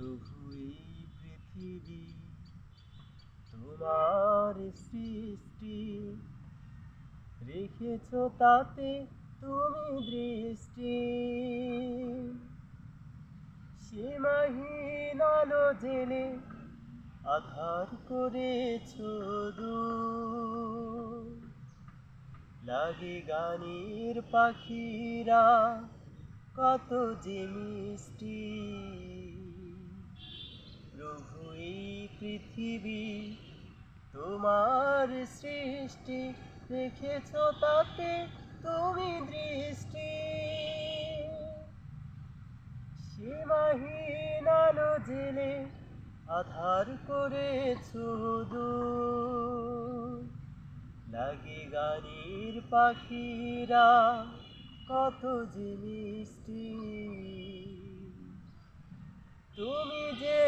প্রভু এই পৃথিবী, তোমার সৃষ্টি। রেখেছ তাতে তুমি দৃষ্টি। সীমাহীন আলো জেলে আধার করেছ লাগে গানের পাখিরা, কত যে মিষ্টি প্রভু এই পৃথিবী তোমার সৃষ্টি রেখেছ তাতে তুমি দৃষ্টি। সীমাহীন আলো জেলে আধার করেছ লাগে গানের পাখিরা কত যে মিষ্টি। তুমি যে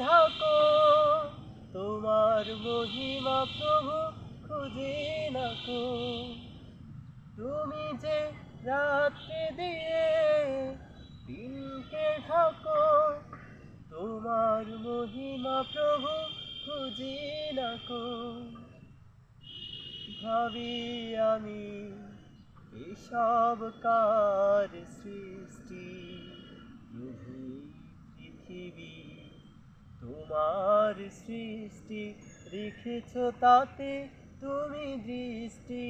ঢাকো তোমার মহিমা প্রভু খুঁজে নাকো। তুমি যে রাত্রি দিয়ে দিনকে ঢাকো, তোমার মহিমা প্রভু খুঁজে নাকো। ভাবি আমি এসব কার সৃষ্টি প্রভু পৃথিবী তোমার সৃষ্টি রেখেছ তাতে তুমি দৃষ্টি।